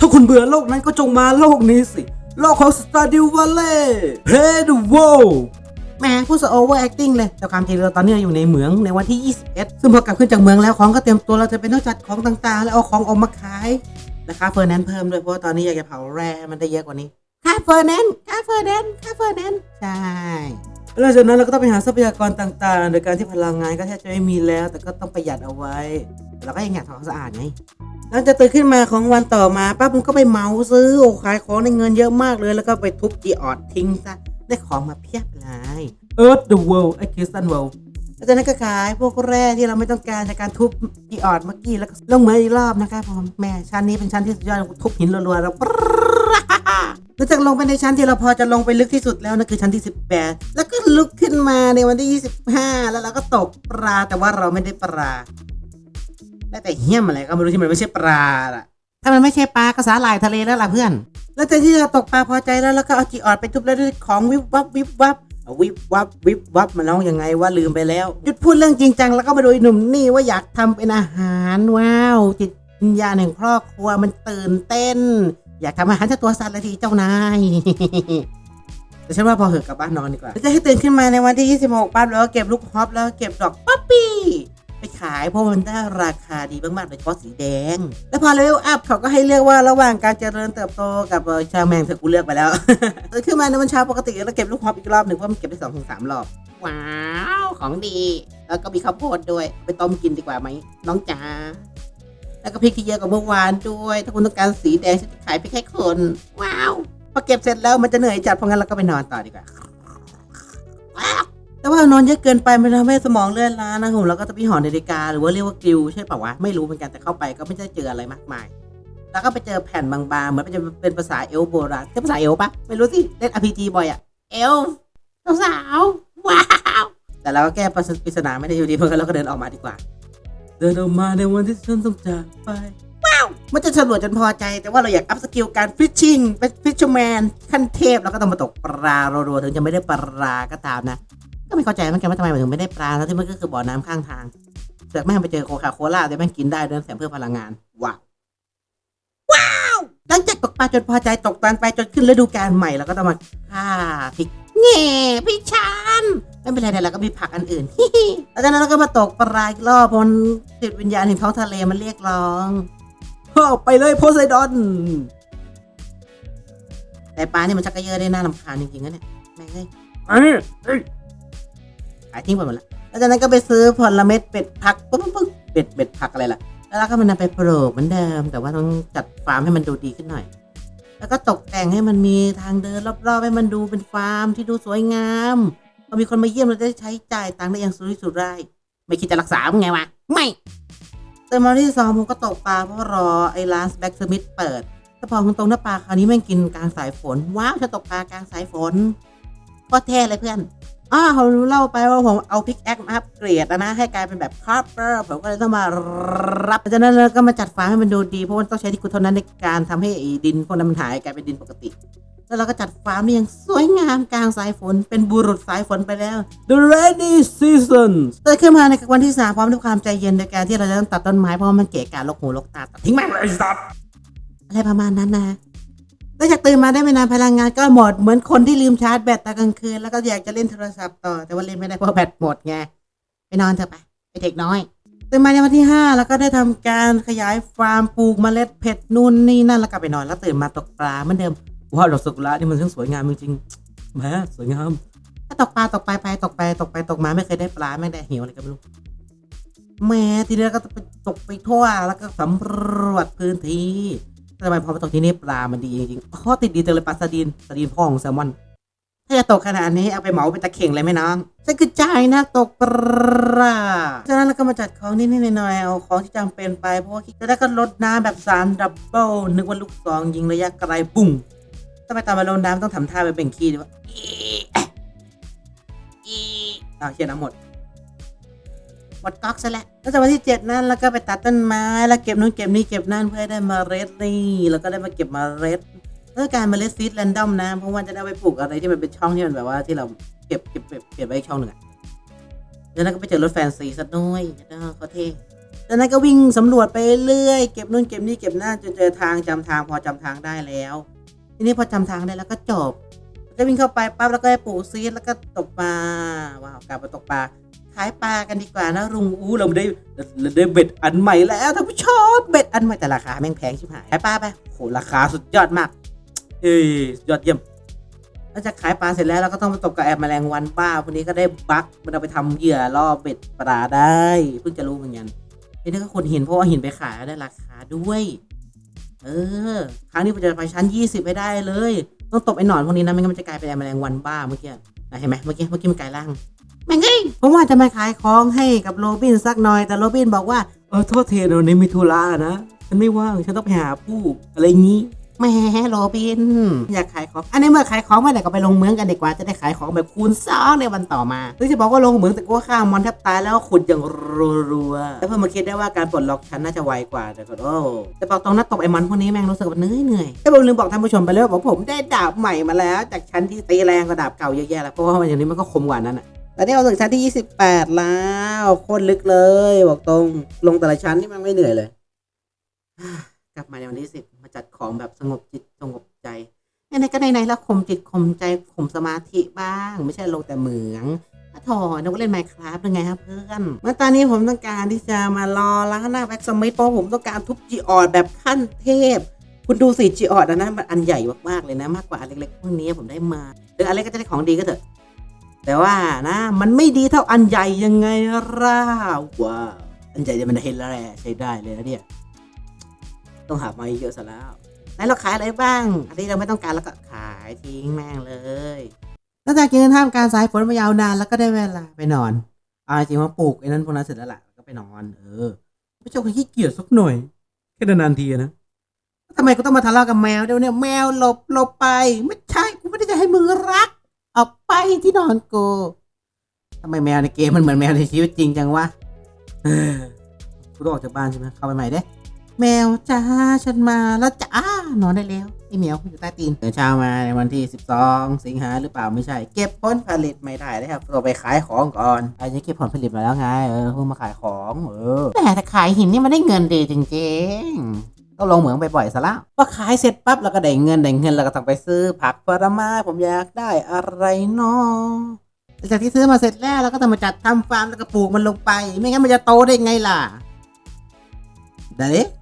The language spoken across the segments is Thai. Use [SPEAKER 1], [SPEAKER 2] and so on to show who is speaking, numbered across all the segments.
[SPEAKER 1] ถ้าคุณเบื่อโลกนั้นก็จงมาโลกนี้สิ โลกของสตาร์ดิววัลเล่เพดโวแหมพูดสโอเวอร์แอคติ้งเลยแต่ความจริงเราตอนนี้เราอยู่ในเหมืองในวันที่ 21 ซึ่งพอกลับขึ้นจากเมืองแล้วของก็เตรียมตัวเราจะเป็นต้องจัดของต่างๆ แล้วเอาของออกมาขายราคาเฟอร์แนนซ์เพิ่มด้วยเพราะว่าตอนนี้อยากจะเผาแร่ให้มันได้เยอะกว่านี้ค่าเฟอร์แนนซ์ค่าเฟอร์แนนซ์ค่าเฟอร์แนนซ์ใช่หลังจากนั้นเราก็ต้องไปหาทรัพยากรต่างๆ โดยการที่พลังงานก็แทบจะไม่มีแล้ว แต่ก็ต้องประหยัดเอาไว้แต่เราก็ยังอยากทำความสะอาดไง หลังจากตื่นขึ้นมาของวันต่อมาป้าผมก็ไปเหมาซื้อโอ้ขายของในเงินเยอะมากเลย แล้วก็ไปทุบจีออดทิ้งซะได้ของมาเพียบเลย Earth the World ไอ้ Crystal World แล้วจากนั้นก็ขายพวกแร่ที่เราไม่ต้องการจากการทุบจีออดเมื่อกี้แล้วก็ลงเหมืองอีกรอบนะครับผมแม่ชั้นนี้เป็นชั้นที่สุดยอดทุบหินรัวๆแล้วหลังจากลงไปในชั้นที่เราพอจะลงไปลึกที่สุดแล้วนั่นคือชั้นที่ 18 แล้วก็ลุกขึ้นมาในวันที่ 25 แล้วเราก็ตกปลาแต่ว่าเราไม่ได้ปลา ได้แต่เหี้ยมอะไรก็ไม่รู้ที่มันไม่ใช่ปลาล่ะ ถ้ามันไม่ใช่ปลาก็สาหร่ายทะเลแล้วล่ะเพื่อน แล้วจากที่เราตกปลาพอใจแล้วแล้วก็เอาจีออดไปทุบแล้วด้วยของวิบวับวิบวับเอาวิบวับวิบวับมันน้องยังไงว่าลืมไปแล้วหยุดพูดเรื่องจริงจังแล้วก็มาดูไอ้หนุ่มนี่ว่าอยากทำเป็นอาหารว้าวจิตวิญญาณแห่งครอบครัวมันตื่นเต้น อยากทำอาหารเจ้าตัวสัตว์เลยทีเจ้านายแต่ฉันว่าพอเหอะกลับบ้านนอนดีกว่าแล้วจะให้ตื่นขึ้นมาในวันที่ 26ปั๊บแล้วก็เก็บลูกฮอปแล้วเก็บดอกป๊อปปี้ ไปขายเพราะมันได้ราคาดีมากๆโดยเฉพาะสีแดง แล้วพอเลเวลอัพเขาก็ให้เลือกว่าระหว่างการเจริญเติบโตกับชาแมงเธอกูเลือกไปแล้วตื่นขึ้นมาในวันเช้าปกติแล้วเก็บลูกฮอปอีกรอบหนึ่งเพราะมันเก็บได้สองถึงสามรอบ ว้าว ของดี แล้วก็มีข้าวโพดด้วย ไปต้มกินดีกว่าไหมน้องจ๋าแล้วก็พริกที่เยอะกว่าเมื่อวานด้วย ถ้าคุณต้องการสีแดงฉันจะขายไปแค่คน ว้าวพอเก็บเสร็จแล้วมันจะเหนื่อยจัดเพราะงั้นเราก็ไปนอนต่อดีกว่า แต่ว่านอนเยอะเกินไปมันทำให้สมองเลื่อนล้านะผมเราก็จะไปหอนาฬิกาหรือว่าเรียกว่ากริวใช่ป่าวะไม่รู้เหมือนกันแต่เข้าไปก็ไม่ได้เจออะไรมากมาย แล้วก็ไปเจอแผ่นบางๆเหมือนจะเป็นภาษาเอลโบราณใช่ภาษาเอลปะไม่รู้สิเล่น RPG บ่อยอะเอลสาวว้าวแต่เราก็แก้ปริศนาไม่ได้อยู่ดีเพราะงั้นเราก็เดินออกมาดีกว่า เดินออกมาในวันที่ฉันต้องจากไปว้าวมันจะฉลวดจนพอใจแต่ว่าเราอยากอัพสกิลการฟิชชิงเป็นฟิชเชอร์แมนขั้นเทพเราก็ต้องมาตกปลารัวๆถึงจะไม่ได้ปลาก็ตามนะ ก็ไม่เข้าใจเหมือนกันว่าทำไมมันถึงไม่ได้ปลาแล้วที่มันก็คือบ่อน้ำข้างทางเสือกแม่งไปเจอโคคาโคล่าแต่แม่งกินได้ด้วยแถมเพื่อพลังงานว้าวว้าวหลังจากตกปลาจนพอใจตกตอนไปจนขึ้นฤดูกาลใหม่เราก็ต้องมาฆ่าพริกแง่พี่ชานไม่เป็นไรเดี๋ยวเราก็มีผักอันอื่นแล้วจากนั้นเราก็มาตกปลาอีกรอบเพราะมันจิตวิญญาณแห่งท้องทะเลมันเรียกร้องเฮ้อไปเลยโพไซดอนแต่ปลาเนี่ยมันชักกระเยอะได้น่ารำคาญจริงๆนะเนี่ยแม่งเอ้ย
[SPEAKER 2] เอ้ย
[SPEAKER 1] ขายทิ้งไปหมดแล้วแล้วจากนั้นก็ไปซื้อผลเม็ดเป็ดผักปุ๊บปุ๊บปุ๊บเป็ดเป็ดผักอะไรล่ะ แล้วเราก็มันนำไปปลูกเหมือนเดิม แต่ว่าต้องจัดฟาร์มให้มันดูดีขึ้นหน่อย แล้วก็ตกแต่งให้มันมีทางเดินรอบๆให้มันดูเป็นฟาร์มที่ดูสวยงามพอมีคนมาเยี่ยมเราจะได้ใช้จ่ายตังค์ได้อย่างสุรุ่ยสุร่ายไม่คิดจะรักษาไงวะไม่แต่มาที่สองผมก็ตกปลาเพราะรอไอ้ร้านแบ็กสมิธเปิดแต่พอตรงหน้าปลาคราวนี้แม่งกินกลางสายฝน ว้าวฉันตกปลากลางสายฝนโคตรเท่เลยเพื่อน อ่าเขารู้เล่าไปว่าผมเอาพิกแอคมาอัปเกรดแล้วนะ ให้กลายเป็นแบบคาร์เปอร์ผมก็เลยต้องมารับจากนั้นเราก็มาจัดฟาร์มให้มันดูดี เพราะว่าต้องใช้ที่กุเท่านั้นในการทำให้ไอ้ดินพวกนั้นมันหายกลายเป็นดินปกติ แล้วเราก็จัดฟาร์มได้อย่างสวยงามกลางสายฝน เป็นบุรุษสายฝนไปแล้ว
[SPEAKER 2] The rainy season
[SPEAKER 1] เกิดขึ้นมาในวันที่สามพร้อมด้วยความใจเย็นในการที่เราจะต้องตัดต้นไม้เพราะว่ามันเกะกะลกหูลกตาตัดทิ้งมัน
[SPEAKER 2] ไอ้สัตว์
[SPEAKER 1] อะไรประมาณนั้นนะ แล้วจากตื่นมาได้ไม่นานพลังงานก็หมดเหมือนคนที่ลืมชาร์จแบตตอนกลางคืนแล้วก็อยากจะเล่นโทรศัพท์ต่อแต่ว่าเล่นไม่ได้เพราะแบตหมดไงไปนอนเถอะไปไปเด็กน้อยตื่นมาในวันที่ห้าแล้วก็ได้ทำการขยายฟาร์มปลูกเมล็ดเผ็ดนู่นนี่นั่นแล้วกลับไปนอนแล้วตื่นมาตกปลาเหมือนเดิม
[SPEAKER 2] ว้าวดอกซากุระนี่มันช่างสวยงามจริงๆแหมสวยงาม
[SPEAKER 1] ก็ตกปลาตกไปไปตกไปตกไปตกมาไม่เคยได้ปลาไม่ได้หิวอะไรก็ไม่รู้แหม่ทีนี้ก็ไปตกไปทั่วแล้วก็สำรวจพื้นที่ ทำไมพอมาตกที่นี่ปลามันดีจริงๆข้อติดดีจังเลยปลาสดีนสดีนพ่อของแซลมอนถ้าจะตกขนาดนี้เอาไปเหมาเป็นตะเข่งเลยไหมน้องฉันคือใจายนะตกปลาจากนั้นเราก็มาจัดของนิดๆหน่อยๆเอาของที่จำเป็นไปเพราะว่าจะได้ก็ลดน้ำแบบสามดับเบิลนึกว่าลูกซองยิงระยะไกลบุ้งทำไมตอนมาลงน้ำต้องทำท่าไปเบ่งขี้ด้วยวะอีอะอีอ้าวเชียน้ำหมด หมดก๊อกซะแล้วแล้วจากวันที่เจ็ดนั้น แล้วก็ไปตัดต้นไม้แล้วเก็บนู้นเก็บนี่เก็บนั่นเพื่อให้ได้เมล็ดนี่แล้วก็ได้มาเก็บเมล็ดเพื่อการเมล็ดซีดแรนดอมนะ เพราะว่าจะได้ไปปลูกอะไรที่มันเป็นช่องที่มันแบบว่าที่เราเก็บเก็บเก็บไว้อีกช่องหนึ่งอะแล้วนั้นก็ไปเจอรถแฟนซีซะด้วยนะเขาเท่จากนั้นก็วิ่งสำรวจไปเรื่อยเก็บนู่นเก็บนี่เก็บนั่นจนเจอทางจำทางพอจำทางได้แล้ว ทีนี้พอจำทางได้แล้วก็จบ ก็วิ่งเข้าไปปั๊บแล้วก็ไปปลูกซีดแล้วก็ตกปลาว้าวกลับมาตกปลาขายปลากันดีกว่านะลุงอู้เราได้เราได้เบ็ดอันใหม่แล้วท่านผู้ชมเบ็ดอันใหม่แต่ราคาแม่งแพงชิบหายขายปลาไปโหราคาสุดยอดมาก เอ้ยยอดเยี่ยมหลังจากขายปลาเสร็จแล้วเราก็ต้องมาตกกับแอบแมลงวันบ้าพวกนี้ก็ได้บักมันเอาไปทำเหยื่อล่อเบ็ดปลาได้เพิ่งจะรู้เหมือนกันทีนี้ก็คนหินเพราะว่าหินไปขายได้ราคาด้วย เออ ครั้งนี้ผมจะไปชั้น20ไปได้เลย ต้องตบไอ้หนอนพวกนี้นะไม่งั้นมันจะกลายเป็นแมลงวันบ้าเมื่อกี้นะเห็นไหมเมื่อกี้เมื่อกี้มันกลายร่างแม่งเอ้ผมว่าจะมาขายของให้กับโรบินสักหน่อยแต่โรบินบอกว่า
[SPEAKER 2] เออโทษทีเดี๋ยวนี้มีธุระนะฉันไม่ว่างฉันต้องไปหาผู้อะไรงี้
[SPEAKER 1] แหมโรบิน อยากขายของ อันนี้เมื่อขายของเมื่อไหร่ก็ไปลงเหมืองกันดีกว่าจะได้ขายของแบบคูณสองในวันต่อมาหรือจะบอกว่าลงเหมืองแต่ก็ฆ่ามมอนแทบตายแล้วขุดอย่างรัวๆแล้วเพิ่งมาคิดได้ว่าการปลดล็อกชั้นน่าจะไวกว่าแต่ก็โอ้แต่บอกตรงนั้นตบไอ้มันพวกนี้แม่งรู้สึกว่าเหนื่อยเหนื่อยแต่ผมลืมบอกท่านผู้ชมไปเลยว่าผมได้ดาบใหม่มาแล้ว จากชั้นที่ตีแรงกว่าดาบเก่าเยอะแยะแล้วเพราะว่ามันอย่างนี้มันก็คมกว่านั้นอะตอนนี้เราถึงชั้นที่ 28 แล้วโคตรลึกเลย บอกตรงลงแต่ละชั้นนี่มันไม่เหนื่อยเลย ลับมาในวันที่สิบมาจัดของแบบสงบจิตสงบใจไหนๆก็ไหนๆแล้วข่มจิตข่มใจข่มสมาธิบ้าง ไม่ใช่ลงแต่เหมืองอะถอนกเล่นไมค์ครับยังไงครับเพื่อนเมื่อตอนนี้ผมต้องการที่จะมารอล้างหน้าแบ็กสมิธเพราะผมต้องการทุบจีออดแบบขั้นเทพ คุณดูสิจีออดอันนั้นมันอันใหญ่มากๆเลยนะ มากกว่าอันเล็กๆพวกนี้ผมได้มาหรืออันเล็กก็จะได้ของดีก็เถอะแต่ว่านะ มันไม่ดีเท่าอันใหญ่ยังไงล่ะว้าวอันใหญ่จะมันเห็นแล้วแหละใช้ได้เลยนะเนี่ย ต้องหามาเยอะซะแล้วไหนเราขายอะไรบ้าง อันนี้เราไม่ต้องการแล้วก็ขายทิ้งแม่งเลยหลังจากกินท่ามกลารสายฝนมายาวนานแล้วก็ได้เวลาไปนอนเอาจริงว่าปลูกไอ้นั้นพวกนั้นเสร็จแล้วล่ะแล้วก็ไปนอนเออ
[SPEAKER 2] ไม่ใช่คนขี้เกียจสักหน่อยแค่นานทีนะ
[SPEAKER 1] ทำไมกูต้องมาทะเลาะกับแมวเดี๋ยวเนี่ยแมวหลบหลบไป ไม่ใช่กูไม่ได้จะให้มึงรัก ออกไปที่นอนกูทำไมแมวในเกมมันเหมือนแมวในชีวิตจริงจังวะ
[SPEAKER 2] เออกูต้องออกจากบ้านใช่ไหม
[SPEAKER 1] เข้าไปใหม่เด้ แมวจ้าฉันมาแล้วจ้านอนได้แล้วไอเหมียวอยู่ใต้ตีนเดินเช้ามาในวันที่ 12 สิงหาหรือเปล่าไม่ใช่ เก็บผลผลิตไม่ได้นะครับเราไปขายของก่อนไอันนี้เก็บผลผลิตมาแล้วไงเออเพิ่งมาขายของเออแต่ขายหินนี่มันได้เงินดีจริงๆต้องลงเหมืองบ่อยๆซะแล้วพอขายเสร็จปั๊บเราก็ได้เงินได้เงินเราก็ต้องไปซื้อผักผลไม้ผมอยากได้อะไรเนาะหลังจากที่ซื้อมาเสร็จแล้วเราก็ต้องมาจัดทำฟาร์มแล้วก็ปลูกมันลงไป ไม่งั้นมันจะโตได้ไงล่ะเด้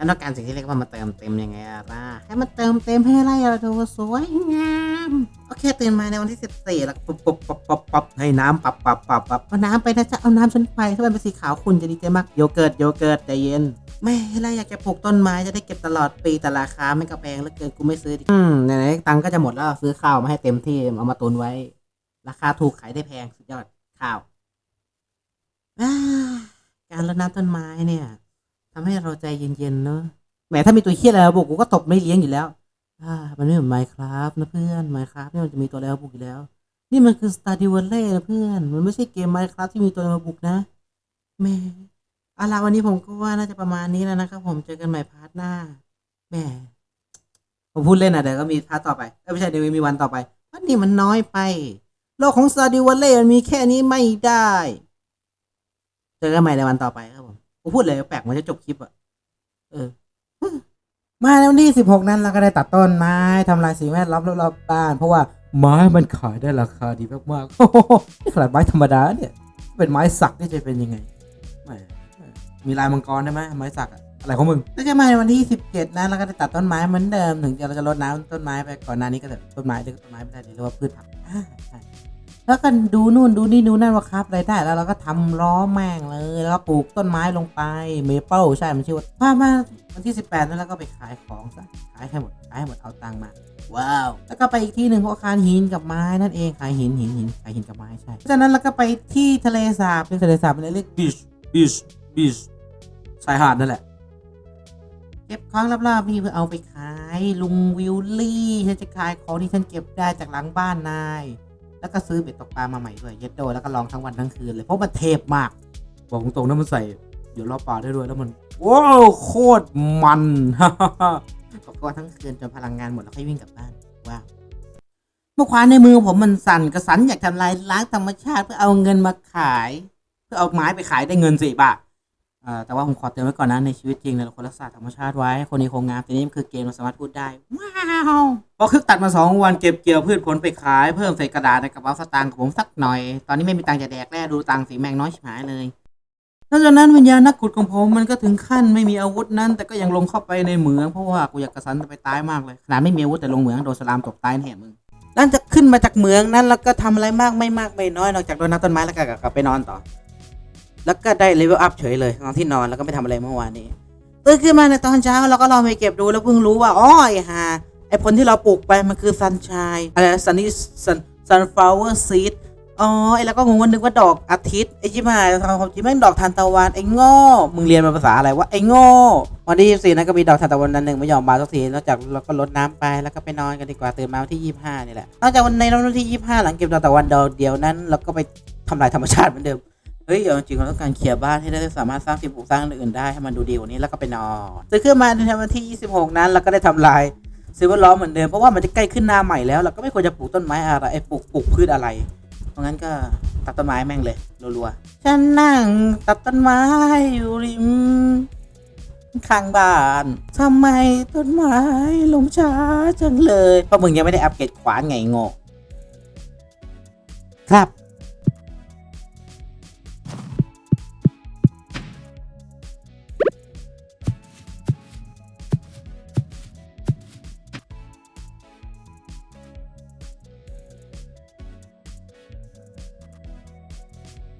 [SPEAKER 1] อันต้องการสิ่งที่เรียกว่ามาเติมเต็มยังไงอะล่ะให้มันเติมเต็มให้อะไรเราดูสวยงามโอเคตื่นมาในวันที่สิบสี่แล้วปุ๊บปุ๊บปั๊บปั๊บปั๊บให้น้ำปับปับปับปับเอาน้ำไปนะจ๊ะเอาน้ำฉันไปถ้ามันเป็นสีขาวคุณจะดีใจมากโยเกิร์ตโยเกิร์ตใจเย็นแม่เรอยากจะปลูกต้นไม้จะได้เก็บตลอดปีแต่ราคาไม่กระแพงเหลือเกินกูไม่ซื้อดิอืมไหนๆตังค์ก็จะหมดแล้วซื้อข้าวมาให้เต็มที่เอามาตุนไว้ ราคาถูกขายได้แพงสุดยอดข้าวอ่าการรดน้ำต้นไม้เนี่ย ทำให้เราใจเย็นๆเนอะแหมถ้ามีตัวเฮี้ยอะไรมาบุกกูก็ตบไม่เลี้ยงอยู่แล้ว อ่า มันไม่เหมือนไมครับนะเพื่อนไมครับเนี่ยมันจะมีตัวอะไรมาบุกอยู่แล้ว นี่มันคือสตาร์ดิวเล่นะเพื่อน มันไม่ใช่เกมไมครับที่มีตัวอะไรมาบุกนะแหม่เอาล่ะวันนี้ผมก็ว่าน่าจะประมาณนี้แล้วนะครับผมเจอกันใหม่พาร์ทหน้าแหมผมพูดเล่นนะเดี๋ยวก็มีพาร์ทต่อไปเอ้ยไม่ใช่เดี๋ยวมีวันต่อไปวันนี้มันน้อยไป โลกของสตาร์ดิวเล่มันมีแค่นี้ไม่ได้ เจอกันใหม่ในวันต่อไปครับผม กูพูดเลยแปลกมันจะจบคลิปอะเออ มาในวันที่สิบหกนั้นเราก็ได้ตัดต้นไม้ทำลายสิ่งแวดล้อมรอบๆบ้าน เพราะว่า
[SPEAKER 2] ไม้มันขายได้ราคาดีมากๆโอ้โหนี่ขนาดไม้ธรรมดาเนี่ย เป็นไม้สักนี่จะเป็นยังไงแหมมีลายมังกรได้ไหมไม้สักอะอะไรของมึง
[SPEAKER 1] แล้วจะมาในวันที่สิบเจ็ดนั้นเราก็ได้ตัดต้นไม้เหมือนเดิม ถึงจะเราจะรดน้ำต้นไม้ไปก่อนหน้านี้ก็แต่ต้นไม้เรียกต้นไม้ไม่ได้เรียกว่าพืชผักใช่ แล้วก็ดูนู่นดูนี่ดูนั่นว่าครับอะไรได้แล้วเราก็ทำล้อแม่งเลย แล้วก็ปลูกต้นไม้ลงไปเมเปิลใช่มันชื่อว่ามามาวันที่สิบแปดนั้นเราก็ไปขายของซะขายให้หมดขายให้หมดเอาตังค์มาว้าวแล้วก็ไปอีกที่หนึ่งเพราะอาคารหินกับไม้นั่นเองขายหินหินหินขายหินกับไม้ใช่เพราะฉะนั้นเราก็ไปที่ทะเลสาบเป็นทะเลสาบเป็นเรียก
[SPEAKER 2] บีชบีชบีชชายหาดนั่นแหละ
[SPEAKER 1] เก็บของรอบๆนี่เพื่อเอาไปขายลุงวิลลี่ฉันจะขายของที่ฉันเก็บได้จากหลังบ้านนาย แล้วก็ซื้อเบ็ดตกปลามาใหม่ด้วยเย็ดโดแล้วก็ลองทั้งวันทั้งคืนเลยเพราะมันเทพมาก
[SPEAKER 2] บอกตรงๆนะมันใส่เดี๋ยวรอบปลาได้ด้วยแล้วมันว้าวโคตรมันฮ่าฮ่าฮ่า
[SPEAKER 1] ตกวันทั้งคืนจนพลังงานหมดแล้วค่อยวิ่งกลับบ้านว้าวเมื่อควานในมือผมมันสั่นกระสันอยากทำลายล้างธรรมชาติเพื่อเอาเงินมาขายเพื่อเอาไม้ไปขายได้เงินสิบาท
[SPEAKER 2] อ่าแต่ว่าผมขอเตือนไว้ก่อนนะในชีวิตจริงเนี่ยเราควรรักษาธรรมชาติไว้ คนนี้คงงามแต่นี่มันคือเกมเราสามารถพูดได้ ว้าวพอคึกตัดมาสองวันเก็บเกี่ยวพืชผลไปขายเพิ่มใส่กระดาษในกระเป๋าสตางค์ของผมสักหน่อย ตอนนี้ไม่มีตังค์จะแดกแล้วดูตังค์สีแมงน้อยชิบหายเลยหลังจากนั้นวิญญาณนักขุดของผมมันก็ถึงขั้นไม่มีอาวุธนั้น แต่ก็ยังลงเข้าไปในเหมืองเพราะว่ากูอยากกระสันจะไปตายมากเลยขนาดไม่มีอาวุธแต่ลงเหมืองโดนสลามตกตายแน่มึงหลังจากขึ้นมาจากเหมืองนั้นแล้วก็ทำอะไรมากไม่มากไม่น้อยนอกจากโดนน้ำต้นไม้แล้วก็กลับไปนอนต่อ แล้วก็ได้เลเวลอัพเฉยเลยตอนที่นอนแล้วก็ไม่ทำอะไรเมื่อวานนี้ตื่นขึ้นมาในตอนเช้าเราก็ลองไปเก็บดูแล้วเพิ่งรู้ว่าอ๋อไอ้ฮาไอ้ผลที่เราปลูกไปมันคือซันชายอะไรซันนี่ซันซันฟลาวเวอร์ซีดอ๋อไอ้แล้วก็งงว่านึกว่าดอกอาทิตย์ไอ้ชิบหายความจริงแม่งดอกทานตะวันไอ้โง่มึงเรียนมาภาษาอะไรวะไอ้โง่วันที่24นั้นก็มีดอกทานตะวันนันหนึ่งไม่ยอมมาสักทีนอกจากเราก็ลดน้ำไปแล้วก็ไปนอนกันดีกว่าตื่นมาวันที่25นี่แหละนอกจากวันในวันที่25หลังเก็บดอกตะวันดอกเดียวนั้นเราก็ไปทำลายธรรมชาติเหมือนเดิม เฮ้ยเอาจริงๆเราต้องการเคลียร์บ้านให้ได้สามารถสร้างสิ่งปลูกสร้างอื่นๆได้ให้มันดูดีกว่านี้แล้วก็ไปนอนตื่นขึ้นมาในวันที่ 26 นั้นเราก็ได้ทำลายสิ่งแวดล้อมเหมือนเดิมเพราะว่ามันจะใกล้ขึ้นหน้าใหม่แล้วเราก็ไม่ควรจะปลูกต้นไม้อะไรปลูกปลูกพืชอะไร เพราะงั้นก็ตัดต้นไม้แม่งเลยรัวๆฉันนั่งตัดต้นไม้อยู่ริมข้างบ้านทำไมต้นไม้ลงช้าจังเลยเพราะมึงยังไม่ได้อัปเกรดขวานไงโง่ครับ